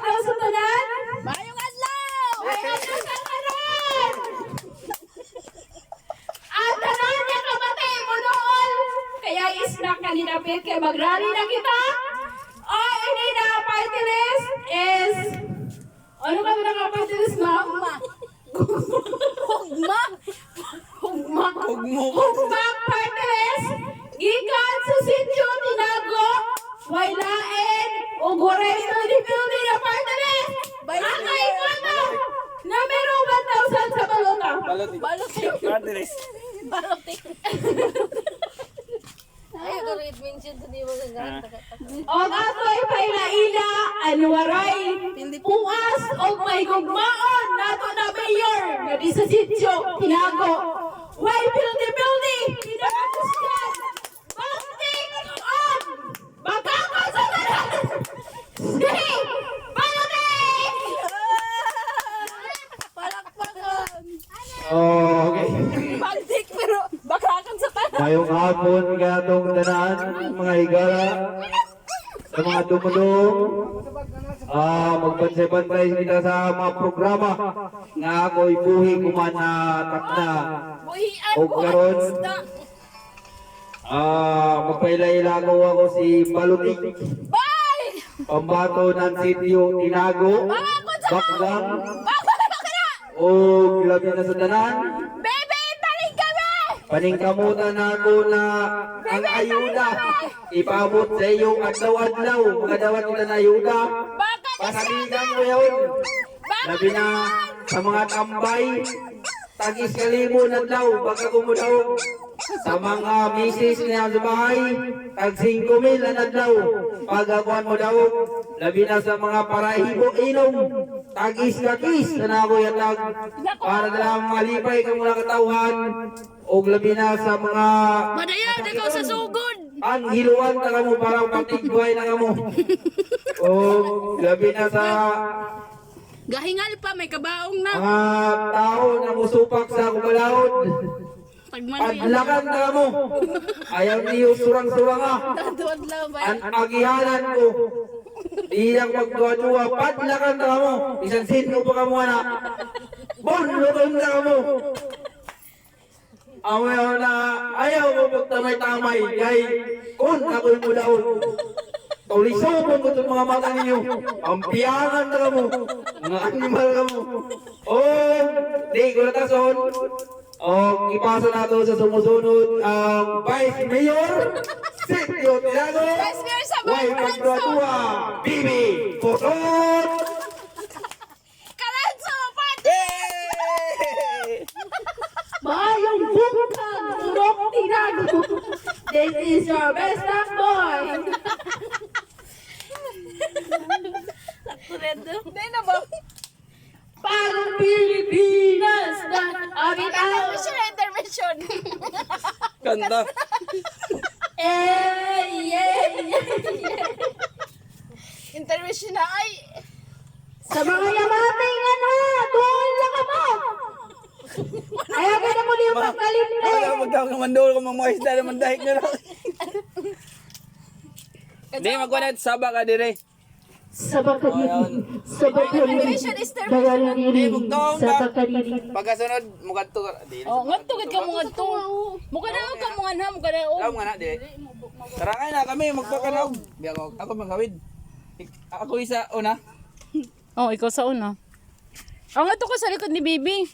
sa tanan. Mayong adlaw! Mayong adlaw sa tanan. Ang tanan niya. Kaya isna kanina pit kay magrally na kita. Oh, ini na party list is ano kami na party list ma? Hugma! Hugma. Hugmo. Hugma party list. Gikan sa sityo tinago. Wailain. Sa building na party list. Bayan Ang na. kaingana. Numero 1,000 sa balota. Balot. Baloting! Carteres. Baloting! Ay, ako rin mention to di mo gagawin. O ato'y pailaila, anwaray, puas o may gugmaon nato na mayor nga di sa sityo, tinago. Why building building, Ngayong hapon gatong tanan mga higala sa mga tumulong ah magpansay-pansay kita sa mga programa nga ako'y buhi kuman na. Takna O karon? ah magpailaila ko ako si Balutik pambato ng sityo na na! o labi na sa tanan kami! Paningkamutan ako na ang ayuda. ipabot sa iyong adlaw-adlaw mga dawat nila na ayuda. Baka na pasabigan mo yun. Labi na sa mga tambay. Tagis kalimo na daw baka kumudaw sa mga misis niya sa bahay tag 5 mil na daw pagakuan mo daw labi na sa mga parahibo inom tagis kakis na ako yatag para na lang malipay ka mga katawhan o labi na sa mga Madayan, ikaw sa sugod! ang hiluan na kamo parang patigway na kamo o labi na sa Gahingal pa, may kabaong na. mga tao na musupak sa kumalahod Padlakan na mo. Ayaw niyo surang-surang ah. Ang agihanan ko. Di lang magduwa-duwa. Padlakan na mo. Isang sino pa ka mo na. Bon, lukon na mo. Amayaw na ayaw ko magtamay-tamay. Kay kun ako'y mulaon. Tulisopon ko itong mga mata ninyo. Ang piyangan na mo. Mga animal ka mo. Oh, di ko natason. Oh, ipasa nato sa sumusunod ang Vice Mayor Sitio Tiago. Vice Mayor sa Way. Pagdua, Bibi Potot. Karanso, pati! Mayong bukang turok tinago. This is your best luck boy. Hindi na ba? Parang Pilipinas na abitaw. Intermission. Eh, yeah, yeah. intermission na. Ay! Sa mga yamating ano, doon lang ka mo. Ayaw ka na mo yung pagkalim na. Wala magtawag ng mandol ko mga isda naman dahil na lang. Di magkuha na saba ka dire. Diri, Di magtawag ka. sabak ka diri. Pagkasunod, mugadto ka. Oh, ngadto gid ka mga to. Muka na ka mga na, muka na oh. Alam nga na, di. Tarangay na kami, magpakanaw. Biya ako. Ik- Ako isa, una. Oh, ikaw sa una. Ang ato ka sa likod ni Bibi.